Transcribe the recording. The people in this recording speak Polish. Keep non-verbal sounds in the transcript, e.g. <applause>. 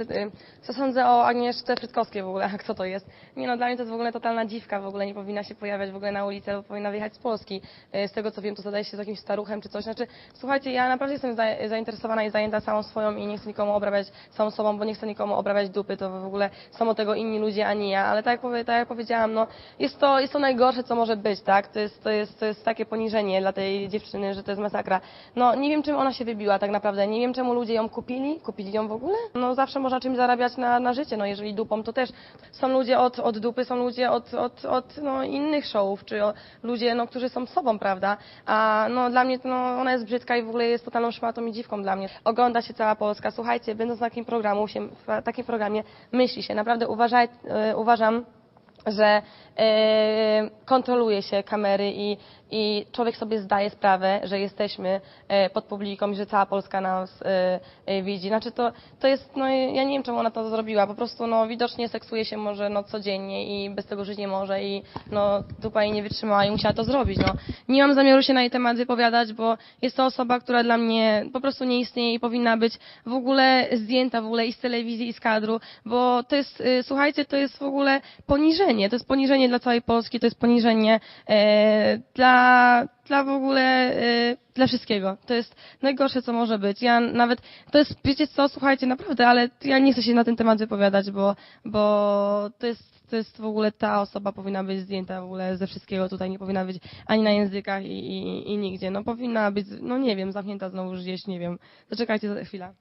Y, Co sądzę o Agnieszce Frytkowskiej w ogóle? <laughs> Kto to jest? Nie no, dla mnie to jest w ogóle totalna dziwka, w ogóle nie powinna się pojawiać w ogóle na ulicy, albo powinna wyjechać z Polski. Y, Z tego co wiem, to zadaje się z jakimś staruchem czy coś. Znaczy, słuchajcie, ja naprawdę jestem za, zainteresowana i zajęta samą swoją i nie chcę nikomu obrabiać samą sobą, bo nie chcę nikomu obrabiać dupy, to w ogóle od tego inni ludzie, a nie ja. Ale tak jak, tak jak powiedziałam, no, jest to, jest to najgorsze, co może być, tak? To jest, to, jest, to jest takie poniżenie dla tej dziewczyny, że to jest masakra. No, nie wiem, czym ona się wybiła tak naprawdę. Nie wiem, czemu ludzie ją kupili. Kupili ją w ogóle? No, zawsze można czymś zarabiać na, na życie. No, jeżeli dupą, to też są ludzie od, od dupy, są ludzie od, od, od no, innych showów, czy ludzie, no, którzy są sobą, prawda? A no, dla mnie to, no, ona jest brzydka i w ogóle jest totalną szmatą i dziwką dla mnie. Ogląda się cała Polska. Słuchajcie, będąc na takim programu, w takim programie, myśli się. Naprawdę uważaj, e, uważam, że e, kontroluje się kamery i, i człowiek sobie zdaje sprawę, że jesteśmy e, pod publiką i że cała Polska nas e, widzi. Znaczy to, to jest, no ja nie wiem czemu ona to zrobiła, po prostu no widocznie seksuje się może no codziennie i bez tego żyć nie może i no dupa nie wytrzymała i musiała to zrobić. No. Nie mam zamiaru się na jej temat wypowiadać, bo jest to osoba, która dla mnie po prostu nie istnieje i powinna być w ogóle zdjęta w ogóle i z telewizji i z kadru, bo to jest, słuchajcie, to jest w ogóle poniżenie, to jest poniżenie dla całej Polski, to jest poniżenie e, dla, dla w ogóle, e, dla wszystkiego. To jest najgorsze, co może być. Ja nawet, to jest, wiecie co, słuchajcie, naprawdę, ale ja nie chcę się na ten temat wypowiadać, bo, bo to jest, to jest w ogóle ta osoba powinna być zdjęta w ogóle ze wszystkiego tutaj, nie powinna być ani na językach i, i, i nigdzie. No powinna być, no nie wiem, zamknięta znowu gdzieś, nie wiem. Zaczekajcie za chwilę.